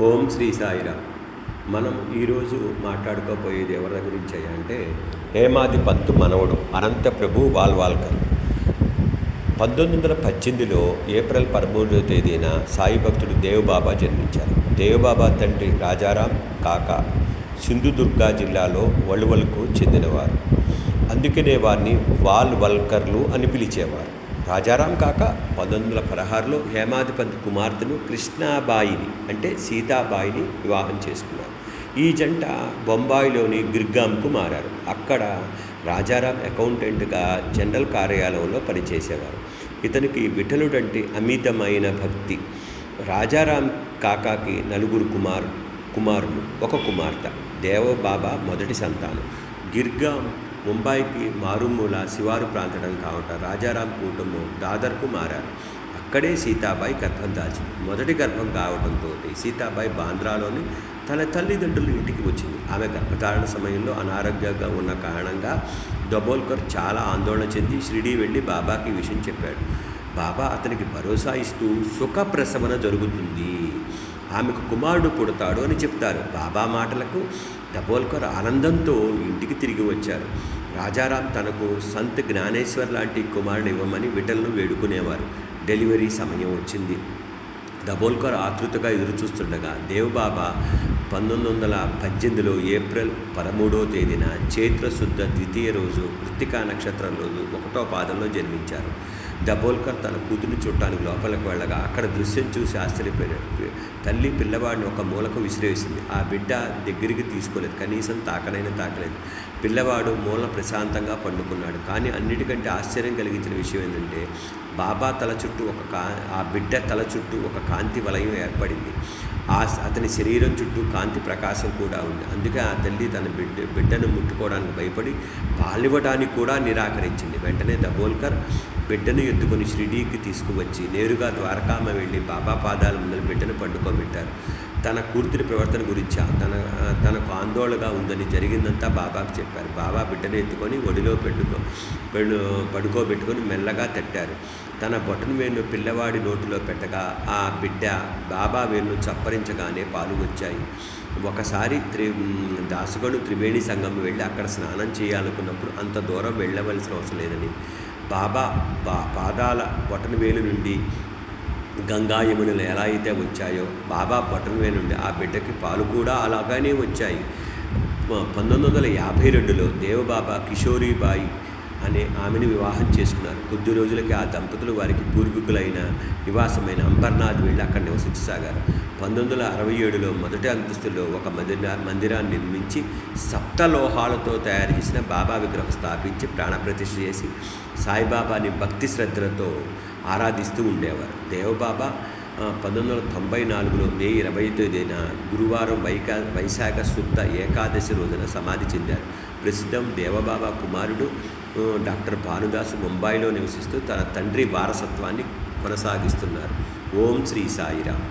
ఓం శ్రీ సాయిరామ్. మనం ఈరోజు మాట్లాడుకోపోయేది ఎవరి గురించి అంటే హేమాది పంతు మనవడు అనంత ప్రభు వాల్వాల్కర్. పంతొమ్మిది వందల పద్దెనిమిదిలో ఏప్రిల్ పదమూడవ తేదీన సాయి భక్తుడు దేవబాబా జన్మించారు. దేవబాబా తండ్రి రాజారాం కాక సింధుదుర్గా జిల్లాలో వలువలకు చెందినవారు. అందుకనే వారిని వాల్ వల్కర్లు అని పిలిచేవారు. రాజారాం కాక పంతొమ్మిది వందల పదహారులో హేమాధిపతి కుమార్తెను కృష్ణాబాయిని అంటే సీతాబాయిని వివాహం చేసుకున్నారు. ఈ జంట బొంబాయిలోని గిర్గాంకు మారారు. అక్కడ రాజారాం అకౌంటెంట్గా జనరల్ కార్యాలయంలో పనిచేసేవారు. ఇతనికి విఠలుడంటే అమితమైన భక్తి. రాజారాం కాకాకి నలుగురు కుమార్ కుమారులు ఒక కుమార్తె దేవబాబా మొదటి సంతానం. గిర్గాం ముంబైకి మారుమూల శివారు ప్రాంతడం కావటం రాజారాం కుటుంబం దాదర్కు మారారు. అక్కడే సీతాబాయి గర్భం దాచి మొదటి గర్భం కావడంతో సీతాబాయి బాంద్రాలోని తన తల్లిదండ్రుల ఇంటికి వచ్చింది. ఆమె గర్భధారణ సమయంలో అనారోగ్యంగా ఉన్న కారణంగా దబోల్కర్ చాలా ఆందోళన చెంది షిరిడీ వెళ్ళి బాబాకి విషయం చెప్పాడు. బాబా అతనికి భరోసా ఇస్తూ సుఖ ప్రసవన జరుగుతుంది. ఆమెకు కుమారుడు పుడతాడు అని చెప్తారు. బాబా మాటలకు డబోల్కర్ ఆనందంతో ఇంటికి తిరిగి వచ్చారు. రాజారాం తనకు సంత్ జ్ఞానేశ్వర్ లాంటి కుమారుడు ఇవ్వమని విటల్ను వేడుకునేవారు. డెలివరీ సమయం వచ్చింది. దబోల్కర్ ఆతృతగా ఎదురుచూస్తుండగా దేవబాబా పంతొమ్మిది వందల పద్దెనిమిదిలో ఏప్రిల్ పదమూడవ తేదీన చైత్ర శుద్ధ ద్వితీయ రోజు కృత్తికా నక్షత్రం రోజు ఒకటో పాదంలో జన్మించారు. దబోల్కర్ తన కూతురిని చూడటానికి లోపలికి వెళ్ళగా అక్కడ దృశ్యం చూసి ఆశ్చర్యపోయాడు. తల్లి పిల్లవాడిని ఒక మూలకు విసిరేసింది. ఆ బిడ్డ దగ్గరికి తీసుకోలేదు. కనీసం తాకనైనా తాకలేదు. పిల్లవాడు మూల ప్రశాంతంగా పండుకున్నాడు. కానీ అన్నిటికంటే ఆశ్చర్యం కలిగించిన విషయం ఏంటంటే బాబా తల చుట్టూ ఒక కా ఆ బిడ్డ తల చుట్టూ ఒక కాంతి వలయం ఏర్పడింది. ఆ అతని శరీరం చుట్టూ కాంతి ప్రకాశం కూడా ఉంది. అందుకే ఆ తల్లి తన బిడ్డ బిడ్డను ముట్టుకోవడానికి భయపడి పాలివ్వడానికి కూడా నిరాకరించింది. వెంటనే దబోల్కర్ బిడ్డను ఎత్తుకొని షిరిడీకి తీసుకువచ్చి నేరుగా ద్వారకామ వెళ్ళి బాబా పాదాల ముందర బిడ్డను పండుకోబెట్టారు. తన కూతురి ప్రవర్తన గురించి తన తనకు ఆందోళనగా ఉందని జరిగిందంతా బాబాకు చెప్పారు. బాబా బిడ్డను ఎత్తుకొని ఒడిలో పెట్టుకో పడుకోబెట్టుకొని మెల్లగా తట్టారు. తన బొటను వేణు పిల్లవాడి నోటిలో పెట్టగా ఆ బిడ్డ బాబా వేణు చప్పరించగానే పాలు వచ్చాయి ఒకసారి త్రి దాసుగడు త్రివేణి సంఘం వెళ్ళి అక్కడ స్నానం చేయాలనుకున్నప్పుడు అంత దూరం వెళ్ళవలసిన అవసరం లేదని బాబా బా పాదాల బొటన వేలు నుండి గంగా యమునులు ఎలా అయితే వచ్చాయో బాబా బొటన నుండి ఆ బిడ్డకి పాలు కూడా అలాగానే వచ్చాయి. పంతొమ్మిది వందల యాభై రెండులో దేవబాబా కిషోరీబాయి అనే ఆమెను వివాహం చేసుకున్నారు. కొద్ది రోజులకి ఆ దంపతులు వారికి పూర్వీకులైన నివాసమైన అంబర్నాథ్ వెళ్ళి అక్కడ నివసించసాగారు. పంతొమ్మిది వందల అరవై ఏడులో మొదటి అంతస్తులో ఒక మందిర మందిరాన్ని నిర్మించి సప్తలోహాలతో తయారు చేసిన బాబా విగ్రహం స్థాపించి ప్రాణప్రతిష్ఠ చేసి సాయిబాబాని భక్తి శ్రద్ధలతో ఆరాధిస్తూ ఉండేవారు. దేవబాబా పంతొమ్మిది వందల తొంభై నాలుగులో మే ఇరవై తేదీన గురువారం వైకా వైశాఖ శుద్ధ ఏకాదశి రోజున సమాధి చెందారు. ప్రసిద్ధం దేవబాబా కుమారుడు డాక్టర్ భానుదాసు ముంబైలో నివసిస్తూ తన తండ్రి వారసత్వాన్ని కొనసాగిస్తున్నారు. ఓం శ్రీ సాయిరామ్.